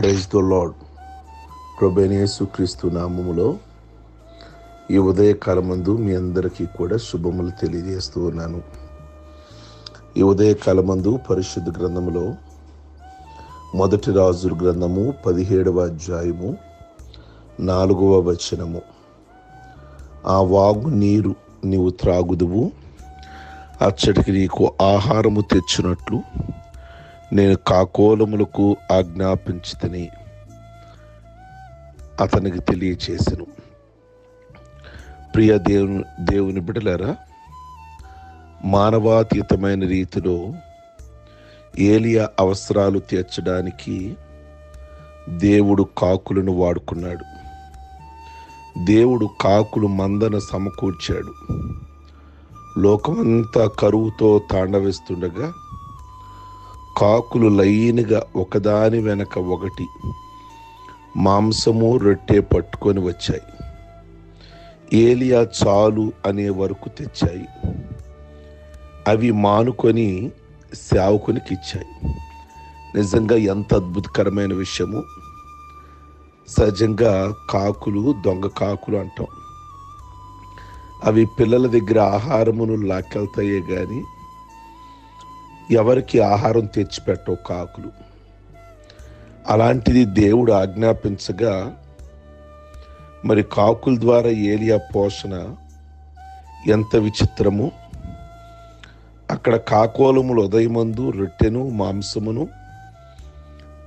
Praise the lord ప్రభనేసు క్రీస్తు నామములో ఈ ఉదయకాలమందు మీ అందరికీ కూడా శుభములు తెలియజేస్తూ ఉన్నాను. ఈ ఉదయకాలమందు పరిశుద్ధ గ్రంథములో మొదటి రాజుల గ్రంథము పదిహేడవ అధ్యాయము నాలుగవ వచనము. ఆ వాగు నీరు నీవు త్రాగుదువు అచ్చటికి నీకు ఆహారము తెచ్చినట్లు నేను కాకోలములకు ఆజ్ఞాపించుతని అతనికి తెలియచేసను. ప్రియ దేవుని దేవుని బిడలారా మానవాతీతమైన రీతిలో ఏలియా అవసరాలు తీర్చడానికి దేవుడు కాకులను వాడుకున్నాడు. దేవుడు కాకులు మందన సమకూర్చాడు. లోకమంతా కరువుతో తాండవిస్తుండగా కాకులు లైన్గా ఒకదాని వెనక ఒకటి మాంసము రొట్టె పట్టుకొని వచ్చాయి. ఏలియా చాలు అనే వరకు తెచ్చాయి. అవి మానుకొని సేవకునికి ఇచ్చాయి నిజంగా ఎంత అద్భుతకరమైన విషయము. సహజంగా కాకులు దొంగ కాకులు అంటాం. అవి పిల్లల దగ్గర ఆహారమును లాక్కెళ్తాయే కానీ ఎవరికి ఆహారం తెచ్చిపెట్టవు కాకులు. అలాంటిది దేవుడు ఆజ్ఞాపించగా మరి కాకుల ద్వారా ఏలియా పోషణ ఎంత విచిత్రము. అక్కడ కాకోలములు ఉదయమందు రొట్టెను మాంసమును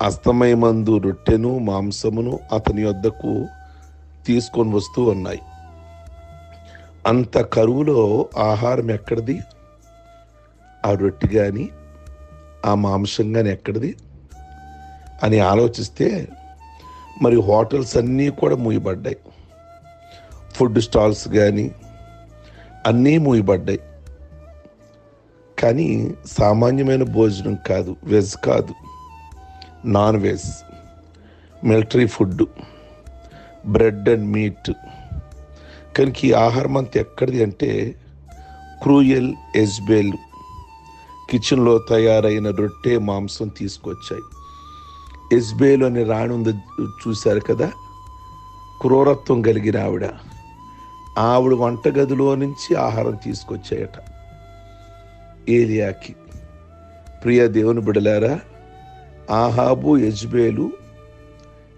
అస్తమయమందు రొట్టెను మాంసమును అతని వద్దకు తీసుకొని వస్తూ ఉన్నాయి. అంత కరువులో ఆహారం ఎక్కడిది? ఆ రొట్టె కానీ ఆ మాంసం కానీ ఎక్కడిది? అని ఆలోచిస్తే మరి హోటల్స్ అన్నీ కూడా మూయబడ్డాయి. ఫుడ్ స్టాల్స్ కానీ అన్నీ మూయబడ్డాయి. కానీ సామాన్యమైన భోజనం కాదు వెజ్ కాదు non veg military food bread and meat. కనుక ఈ ఆహారం అంతా ఎక్కడిది అంటే క్రూయల్ ఎజ్బేల్. కిచెన్లో తయారైన రొట్టె మాంసం తీసుకొచ్చాయి. ఎస్బేలు అనే రాణి ఉంది చూశారు కదా? క్రూరత్వం కలిగిన ఆవిడ. ఆవిడ వంటగదిలో నుంచి ఆహారం తీసుకొచ్చాయట. ఏలియాకి. ప్రియ దేవుని బిడలారా ఆహాబు యజ్బేలు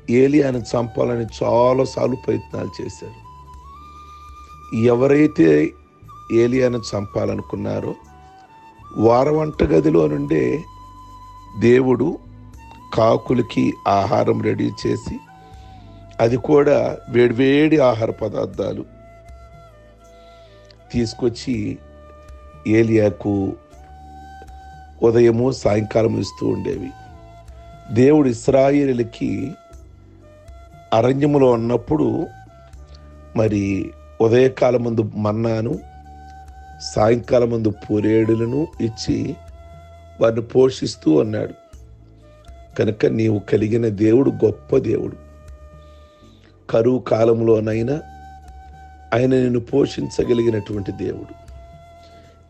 ఏలియాను చంపాలని చాలాసార్లు ప్రయత్నాలు చేశారు. ఎవరైతే ఏలియాను చంపాలనుకున్నారో వార వంటగదిలో నుండే దేవుడు కాకులకి ఆహారం రెడీ చేసి అది కూడా వేడివేడి ఆహార పదార్థాలు తీసుకొచ్చి ఏలియాకు ఉదయము సాయంకాలం ఇస్తూ ఉండేవి. దేవుడు ఇస్రాయిలకి అరణ్యములో ఉన్నప్పుడు మరి ఉదయకాలం ముందు మన్నాను సాయంకాలం ముందు పూరేడులను ఇచ్చి వారిని పోషిస్తూ అన్నాడు. కనుక నీవు కలిగిన దేవుడు గొప్ప దేవుడు. కరువు కాలంలోనైనా ఆయన నిన్ను పోషించగలిగినటువంటి దేవుడు.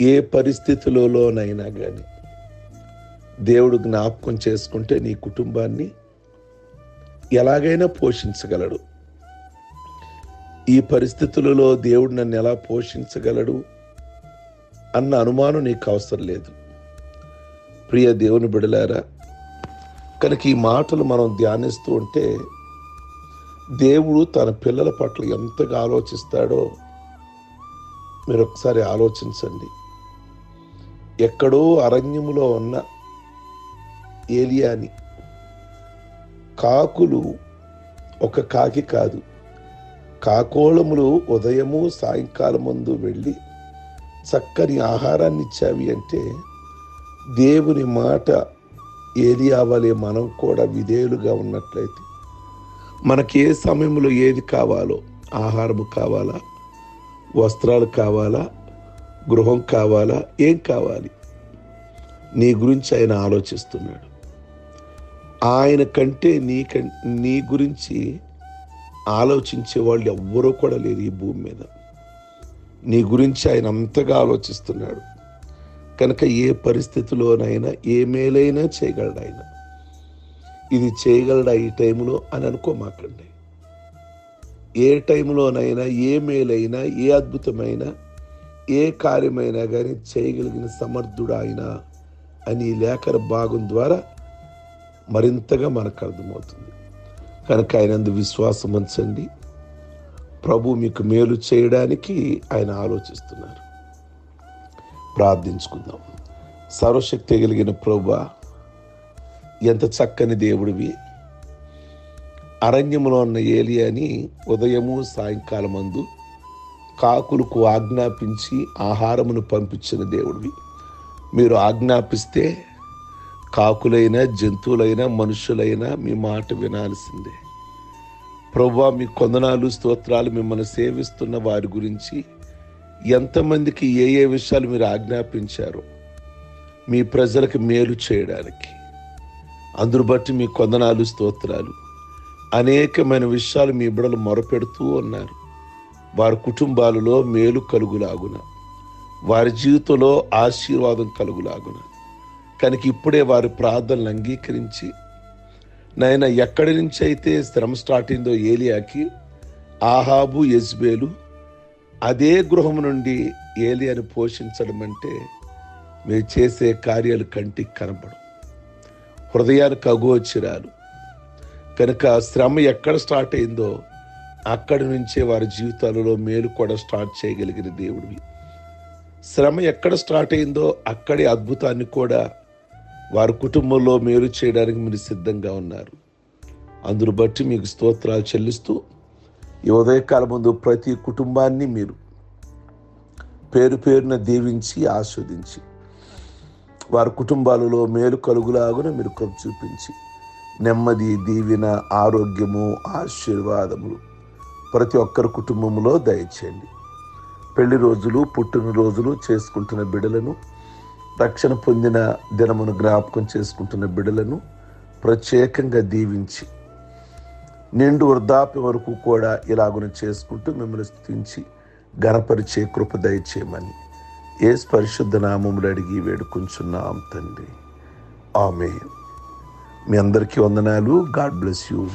ఏ పరిస్థితులలోనైనా కానీ దేవుడు జ్ఞాపకం చేసుకుంటే నీ కుటుంబాన్ని ఎలాగైనా పోషించగలడు. ఈ పరిస్థితులలో దేవుడు నన్ను ఎలా పోషించగలడు? అన్న అనుమానం నీకు అవసరం లేదు. ప్రియ దేవుని బిడలారా కనుక ఈ మాటలు మనం ధ్యానిస్తూ ఉంటే దేవుడు తన పిల్లల పట్ల ఎంతగా ఆలోచిస్తాడో మీరు ఒకసారి ఆలోచించండి. ఎక్కడో అరణ్యములో ఉన్న ఏలియాని కాకులు ఒక కాకి కాదు కాకోళములు ఉదయము సాయంకాలం ముందు వెళ్ళి చక్కని ఆహారాన్ని ఇచ్చావి అంటే దేవుని మాట ఏది అవ్వాలి మనం కూడా విధేయులుగా ఉన్నట్లయితే మనకి ఏ సమయంలో ఏది కావాలో ఆహారము కావాలా? వస్త్రాలు కావాలా? గృహం కావాలా? ఏం కావాలి? నీ గురించి ఆయన ఆలోచిస్తున్నాడు. ఆయన కంటే నీ కం నీ గురించి ఆలోచించే వాళ్ళు ఎవ్వరూ కూడా లేరు ఈ భూమి మీద. నీ గురించి ఆయన అంతగా ఆలోచిస్తున్నాడు. కనుక ఏ పరిస్థితిలోనైనా ఏ మేలైనా చేయగలడు ఆయన ఇది చేయగలడా ఈ టైంలో అని అనుకోమాకండి. ఏ టైంలోనైనా ఏ మేలైనా ఏ అద్భుతమైన ఏ కార్యమైనా కానీ చేయగలిగిన సమర్థుడు ఆయన అని ఈ లేఖన భాగం ద్వారా మరింతగా మనకు అర్థమవుతుంది. కనుక ఆయనందు విశ్వాసం ఉంచండి ప్రభు మీకు మేలు చేయడానికి ఆయన ఆలోచిస్తున్నారు. ప్రార్థించుకుందాం. సర్వశక్తి కలిగిన ప్రభు ఎంత చక్కని దేవుడివి. అరణ్యములో ఉన్న ఏలియాని ఉదయము సాయంకాలం అందు కాకులకు ఆజ్ఞాపించి ఆహారమును పంపించిన దేవుడివి. మీరు ఆజ్ఞాపిస్తే కాకులైనా జంతువులైనా మనుషులైనా మీ మాట వినాల్సిందే. ప్రభా మీ కొందనాలు స్తోత్రాలు మిమ్మల్ని సేవిస్తున్న వారి గురించి ఎంతమందికి ఏ ఏ విషయాలు మీరు ఆజ్ఞాపించారో మీ ప్రజలకు మేలు చేయడానికి. అందును బట్టి మీ కొందనాలు స్తోత్రాలు అనేకమైన విషయాలు మీ బిడలు మొరపెడుతూ ఉన్నారు. వారి కుటుంబాలలో మేలు కలుగులాగున వారి జీవితంలో ఆశీర్వాదం కలుగులాగున. కనుక ఇప్పుడే వారి ప్రార్థనలు అంగీకరించి నాయన ఎక్కడి నుంచి అయితే శ్రమ స్టార్ట్ అయిందో ఏలియాకి ఆహాబు యజ్బేలు అదే గృహం నుండి ఏలియాను పోషించడం అంటే మీరు చేసే కార్యాలు కంటికి కనపడం హృదయానికి అగోచరాలు కనుక శ్రమ ఎక్కడ స్టార్ట్ అయిందో అక్కడి నుంచే వారి జీవితాలలో మేలు కూడా స్టార్ట్ చేయగలిగిన దేవుడివి. శ్రమ ఎక్కడ స్టార్ట్ అయిందో అక్కడి అద్భుతాన్ని కూడా వారి కుటుంబంలో మేలు చేయడానికి మీరు సిద్ధంగా ఉన్నారు. అందును బట్టి మీకు స్తోత్రాలు చెల్లిస్తూ ఈ ఉదయకాల ముందు ప్రతి కుటుంబాన్ని మీరు పేరు పేరున దీవించి ఆస్వాదించి వారి కుటుంబాలలో మేలు కలుగులాగున మీరు కృప చూపించి నెమ్మది దీవెన ఆరోగ్యము ఆశీర్వాదములు ప్రతి ఒక్కరి కుటుంబంలో దయచేయండి. పెళ్ళి రోజులు పుట్టినరోజులు చేసుకుంటున్న బిడలను రక్షణ పొందిన దినమును జ్ఞాపకం చేసుకుంటున్న బిడలను ప్రత్యేకంగా దీవించి నిండు వృద్ధాప్యం వరకు కూడా ఇలాగున చేసుకుంటూ మిమ్మల్ని స్థుతించి గణపరిచే కృప దయచేయమని ఏ పరిశుద్ధ నామములు అడిగి వేడుకుంటున్నాం తండ్రి. ఆమె మీ అందరికీ వందనాలు. God bless you.